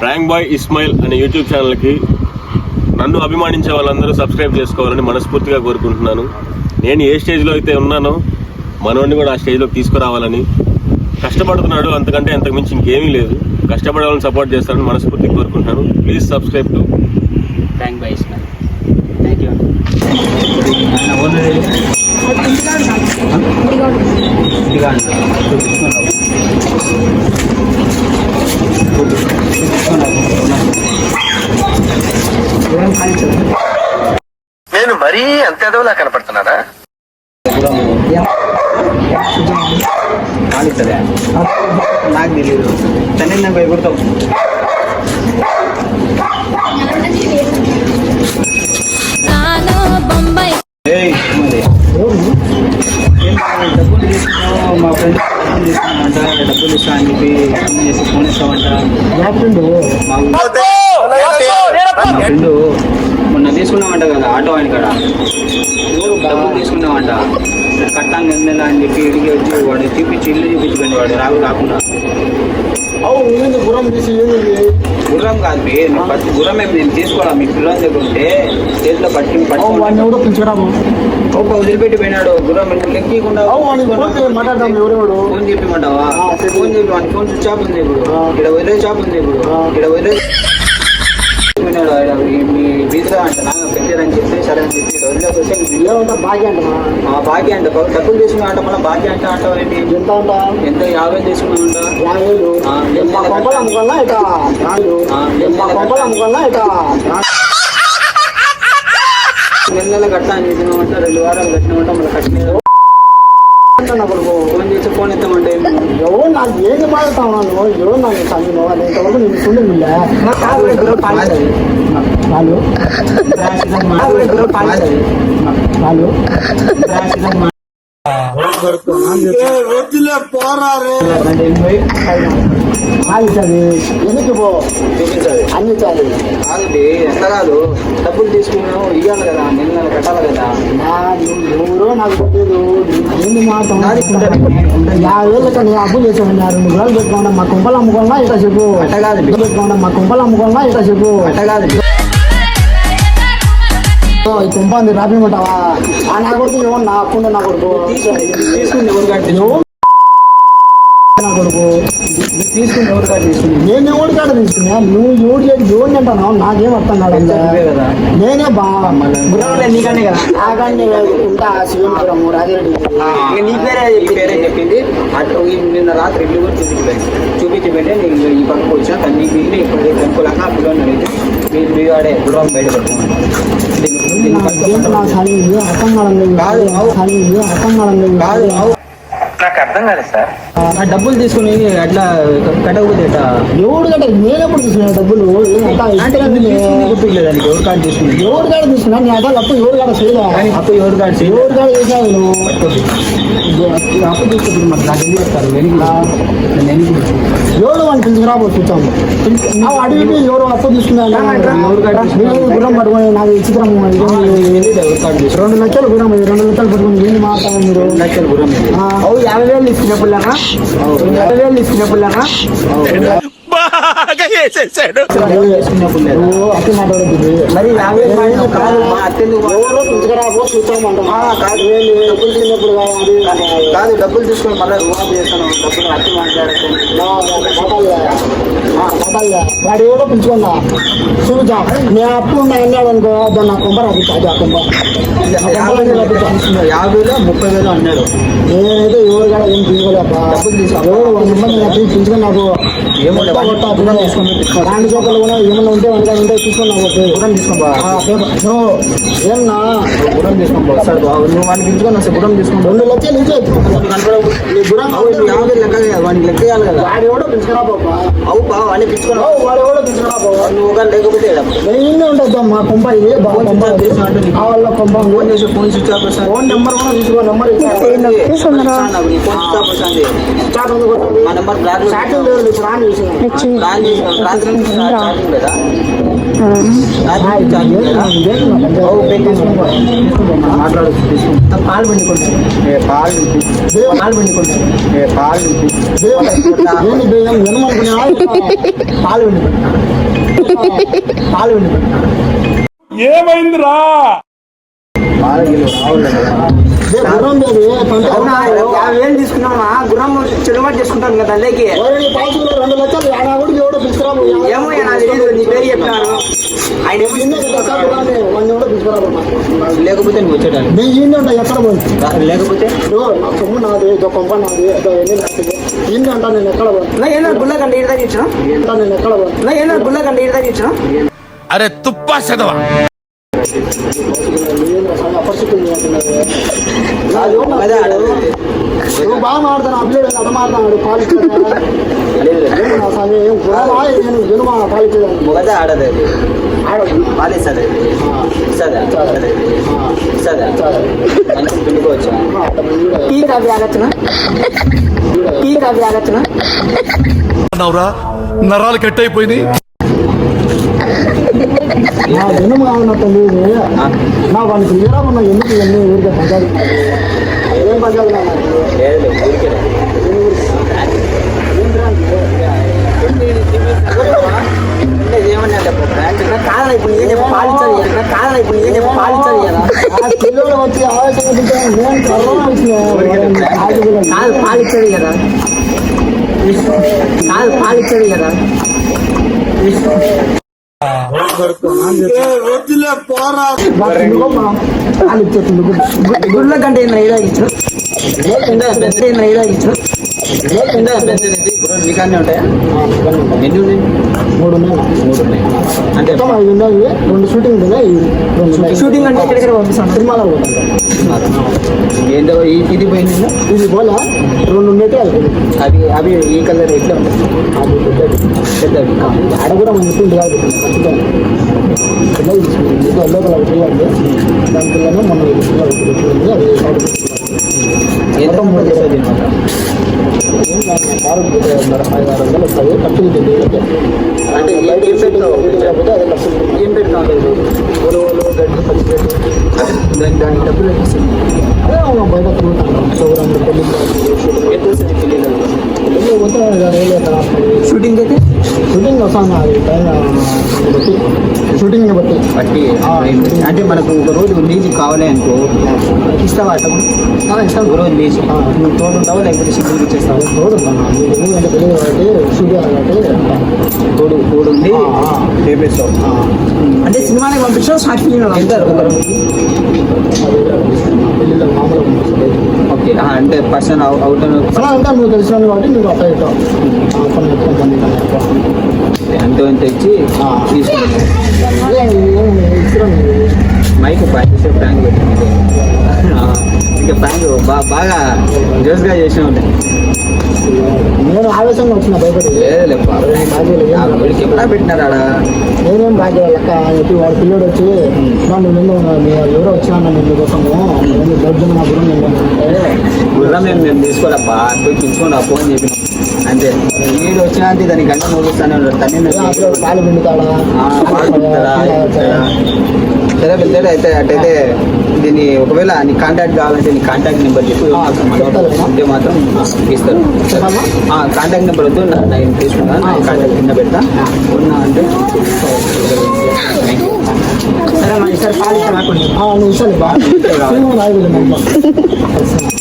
Prank bye Ismail అనే YouTube ఛానల్కి నన్ను అభిమానించే వాళ్ళందరూ సబ్స్క్రైబ్ చేసుకోవాలని మనస్ఫూర్తిగా కోరుకుంటున్నాను. నేను ఏ స్టేజ్లో అయితే ఉన్నానో మనోడిని కూడా ఆ స్టేజ్లోకి తీసుకురావాలని కష్టపడుతున్నాడు అంతకంటే అంతకుమించి ఇంకేమీ లేదు. కష్టపడాలని సపోర్ట్ చేస్తారని మనస్ఫూర్తిగా కోరుకుంటున్నాను. ప్లీజ్ సబ్స్క్రైబ్ టు థ్యాంక్ బాయ్ ఇస్మాయిల్ నేను మరీ అంత ఎదవలా కనపడుతున్నారా నాకు తెలియదు తనే నాకు భయపడతాం తీసుకున్నామంట కదా ఆటో ఆయన కాడ. డబ్బులు తీసుకున్నామంట. కట్టాంగ నెల అని చెప్పి ఇడికి వచ్చి వాడు చూపించి ఇల్లు చూపించుకోండి వాడు రాకు రాకుండా గుర్రం కాదు బే, నేను పట్టి గుర్రం ఏమి నేను తీసుకోవాలా? మీ పిల్లల దగ్గర ఉంటే చేతిలో పట్టి పట్టుకోండి ఎవడో పిలిచరాము ఒక వదిలిపెట్టి పోయినాడు. గుర్రం ఎందుకు లెక్కకుండా ఫోన్ చెప్పమంటావా ఫోన్ చెప్పి ఫోన్ ఆఫ్ ఉంది ఇప్పుడు. ఇక్కడ వదిలే షాప్ ఉంది ఇప్పుడు. ఇక్కడ వదిలే ఆయన? మీ- వీధిలో అంట నాన్న పెట్టారని చెప్పి సరే అని చెప్పి వస్తే మీ బిల్లు ఏమంటా భాగ్య అంటనా ఆ భాగ్య అంట బాబు డబ్బులు తీసుకున్నా అంట మళ్ళీ భాగ్య అంట అంటావు ఏంటి? ఎంత అంటా? ఎంత? యాభై తీసుకున్నామంట యాభై వేలు ఆ, మా కొంపలు అమ్ముకున్నా ఆ, మా కొంపలు అమ్ముకున్నా ఇక నెల నెల కట్టా అని చెప్పినామంట రెండు వారాలు కట్టినామంట మళ్ళీ కట్టిన నా కొడుకు ఫోన్ చేసి ఫోన్ ఎత్తామంటే ఏమో. ఎవరు నాకు ఏది మాట్లాడతావు నువ్వు ఎవరు నాకు చదివిన వాళ్ళు ఇంతవరకు నేను చూడలే వాళ్ళు వాళ్ళు ఆగించది ఎందుకు పో చూపించాలి అన్ని చాలు కాదు. డబ్బులు తీసుకున్నావు ఇవ్వాలి కదా నెల కట్టాలి కదా. నాది ఎవరో నాకు తెలియదు. నాది ఉంటుంది. యాభై వేలు కానీ అప్పు చేసాను రెండు గ్రాలు పెట్టుకోండి మా కుంపలు అమ్ముకోవాలా ఇట్లా చెప్పు. అట్ట కాదు. పెట్టుకోండి మా కుంపలు అమ్ముకోవాలా ఇట్లా చెప్పు. అట్ట కాదు ఓ, ఈ కుంప ఆ నా కొడుకు నా అప్పు నా కొడుకు. తీసుకుని ఎవరు కొడుకు తీసుకుని ఎవరు కాదు తీసుకుని? నేను ఎవరి కాడ తీసుకున్నా నువ్వు ఎవరు ఎవరిని అంటున్నావు? నాకేం అర్థం కాదు కదా? నేనే బా గుర్రం నీకనే కదా? నాకంటే ఉంటా శివపురం రాజిరెడ్డి. నీ పేరే పేరే చెప్పింది. అటు నిన్న రాత్రి ఇల్లు కూడా చూపించలేదు చూపించి పెట్టే నీకు ఈ పక్కకు వచ్చిన కానీ నీకు ఇల్లు ఇప్పుడు కనుకోలేక ఆ పిల్లలు అడిగితే మీరు మీ వాడే గుర్రం బయట పెట్టుకోమని నాకేంటి నా చలి అర్థం కాదు, అర్థం కాదు అవు. నాకు అర్థం కాలేదు సార్. ఆ డబ్బులు తీసుకుని అట్లా కట్టకపోతే ఎట్టా? ఎవడు కంటే నేనెప్పుడు తీసుకున్నా డబ్బులు? ఏమంతా అంటే నువ్వు లేదు. తీసుకుంది దానికి ఎవరు తీసుకుంది? ఎవడు కాడ తీసుకున్నా? నీ అదే అప్పు ఎవడు కాడ చేయలే కానీ అప్పు ఎవరు కార్డు చేయలేదు? ఎవడు కాడ చేసావు నువ్వు? అప్పు తీసుకుంటుంది మరి నాకు ఎందుకు చెప్తారు వెనుక నేను ఎందుకు ఎవడు వాడిని పిలుచుకురాబో చూద్దాము ఆ అడిగితే ఎవరు అప్పు తీసుకున్నా ఎవరు కాడ? గుర్రం పట్టుకొని నాకు విచిత్రం తెలియదు ఎవరు కార్డు తీసుకుంది రెండు లక్షలు గుర్రం రెండు లక్షలు పట్టుకొని ఏంటి మాట్లాడాలి మీరు? రెండు లక్షలు గుర్రం ఇది. ఆ, అవు యాభై వేలు ఇచ్చినప్పుడులాగా యాభై వేలు లేదా? నువ్వు అప్పు మాట్లాడద్దు మరి యాభై వేలు కాదు. మా అత్తెందుకు కాదు. డబ్బులు తీసుకొని మళ్ళీ చేస్తాను. డబ్బులు అత్తి మాట్లాడతాను వాడు ఎవరో పిలుచుకున్నా చూద్దాం. నేను అప్పు ఉన్నా అన్నాడు అనుకో దాన్ని నా రాపిస్తా అది ఆ కొంప యాభై వేలు అప్పు తీసుకున్నాడు. యాభై వేలు ముప్పై వేలు అన్నాడు. నేనైతే ఎవరు కూడా ఏం తీసుకోలేపా. ఎవరు నాకు పిలుచుకుని నాకు అప్పుడే తీసుకొని. రాండి చేపలు కూడా ఏమన్నా ఉంటే వంట ఉంటే తీసుకున్నా గుర్రం తీసుకొని బా ఏమన్నా? గుర్రం తీసుకొని బా సార్ నువ్వు వాడికి తీసుకొని వస్తే గుర్రం తీసుకొని బా. రెండు లక్షలు ఇచ్చే గురం యాభై లెక్క కదా వాడికి లెక్క చేయాలి కదా. వాడు ఎవడో పిలుచుకురా బాబా. అవు బా వాడిని తీసుకొని మెయిన్ ఉంటుంది మా కొంప ఇది బాగా కొంప. వాళ్ళ కొంప. ఫోన్ చేసి phone switch off phone number కూడా తీసుకో నెంబర్ నెంబర్ బ్లాక్ చాటింగ్ రాత్రి మాట్లాడు పాలు పిండుకుంటారు పాలు పాలు పిండుకుంటారు పాలు పాలు పాలు ఏమైందిరా? వేలు తీసుకున్నామా గుర్రం చెల్లుబాటు చేసుకుంటాను కదా తల్లికి ఏమో నాకు తెలియదు నీ పేరు చెప్పినాను ఆయన ఏమో నిన్నే కదా గుర్రాన్ని వాడిని ఎవడో పిలుచుకురాము లేకపోతే నువ్వు వచ్చేటాను నేను ఈయన ఉంటా ఎక్కడ పోయి లేకపోతే ఇదిగో, నా సొమ్ము నాది ఇదో కొంప నాది ఇదో ఎన్ని నాది ఈయన అంటా నేను ఎక్కడ పోయి నా ఏదో గుళ్ళ కంటే ఈడ దగ్గర ఇచ్చిన అంటా నేను ఎక్కడ పోయి నా ఏదో గుళ్ళ కంటే ఈడ దగ్గర ఇచ్చిన అరే తుప్పా చదవా అపరిస్థితులు అదే ఆడదు. నువ్వు బాగా మాడతాను అప్లేడు అట్ట మాడతాడు పాలిస్తాడు నా స్వామి ఏం గుర్రమా నేను వినుమా పాలిస్తాడు మొగదే ఆడదు అది ఆడదు పాలిస్తుంది అది ఇస్తుందా ఇస్తుంది ఇస్తుందా మంచి పిండుకోవచ్చు టీ కాఫీ ఆగచ్చునా టీ కాఫీ ఆగచ్చునా అన్నావురా నరాలు కట్ అయిపోయింది నా వినుమ కావాలంటే లేదు నా వానికి క్లియర్గా ఉన్నా ఎందుకు ఇవన్నీ ఊరికే పంచాలి ఏం పంచాలి నా నాకు? లేదు లేదు, ఊరికే అంటే ఏమన్నా చెప్పు కాదా ఇప్పుడు ఏం చెప్పు పాలించాలి కదా కాదా ఇప్పుడు ఏం చెప్పు పాలించాలి కదా ఆ పిల్లలు వచ్చి ఆవేశంగా తింటే నేను కరోనా వచ్చిన కాదు పాలిచ్చాడు కదా కాదు పాలిచ్చాడు కదా గుళ్ళ కంటే ఏమైనా ఏడా ఇచ్చు పెద్ద ఏమైనా ఏడా ఉంటాయా ఎన్ని ఉన్నాయి మూడు ఉన్నాయి మూడు ఉన్నాయి అంటే మొత్తం ఐదు ఉన్నాయి రెండు షూటింగ్ ఉన్నాయి రెండు షూటింగ్ అంటే ఎక్కడెక్కడ పంపిస్తాను సినిమాలో ఏంటో ఈ- ఇది పోయింది ఇది పోలా రెండు ఉన్నట్టు అయిపోయింది అవి అవి ఈ కలర్ ఎట్లా ఉంటాయి అది పెద్దది పెద్దవి ఆడ కూడా మన చెప్పింది కాదు ఇది ఎల్లో కలర్ పిల్లలు దాని పిల్లలు మన పిల్లలు తీసుకుంది అది సౌండ్ ఎంత మూడు వస్తుంది కారు ఐదు ఆరు వందలు వస్తుంది ఖర్చులు తిండి అంటే ఏం పెడతావు ఏం పెడతావు ఉలవలు గడ్డి పచ్చిగడ్డి దానికి దానికి డబ్బులు వచ్చేస్తుంది అదే బయట సౌకర్యం పెళ్ళి ఎంత షూటింగ్ అయితే? షూటింగ్ వస్తాను పైన బట్టి. బట్టి. అంటే మనకు ఒక రోజు లీజు కావాలి అనుకో ఇస్తావా ఒక రోజు లీజు ఆ. నువ్వు తోడుంటావా లేకపోతే సింగిల్ ఇచ్చేస్తావా మీకు ఎందుకంటే పెళ్ళి కాబట్టి స్టూడియో కాబట్టి తోడు ఆ. చేపేస్తావు అంటే సినిమాని పంపించావు షార్ట్ ఫిల్మ్. ఓకే అంటే పర్సన్ అవుట్ అంటే నువ్వు తెలిసిన కాబట్టి నువ్వు పని ఎంతో ఎంత ఇచ్చి ఆ. తీసుకుంటాం ఇస్తున్నాను మైక్ చేసే ప్రాంక్ పెట్టింది ఇంకా బా బాగా జోస్గా చేసిన ఉంటాయి నేను ఆవేశంగా వచ్చిన భయపడి. లేదు ఎప్పుడా పెట్టినారు ఆడ నేనేం బాగా లెక్క చెప్పి వాడు పిల్లడు వచ్చి నన్ను నిన్ను మీ ఎవరో వచ్చినా నన్ను మీకోసము నేను దర్జన నా గురం గుర్రం మేము మేము తీసుకోవాలబ్బా పోయి పిలుచుకోండి అప్పు అని చెప్పినాం. అంతే. వీడు వచ్చినా దానికి గంట మోగిస్తానే ఉన్నాడు తన్ని పాలు పిండుతాడా? సరే వెళ్తాడు అయితే అట్టయితే దీన్ని ఒకవేళ నీ కాంటాక్ట్ కావాలంటే నీ కాంటాక్ట్ నెంబర్ చెప్పి? ఉంటే మాత్రం ఇస్తారు. చెప్పమ్మా. కాంటాక్ట్ నెంబర్ వద్దు నేను తీసుకున్నా నా కాంటాక్ట్ కింద పెడతా. ఉన్నా అంటే సరే నువ్వు ఇస్తాను బాగా. నాయకుడు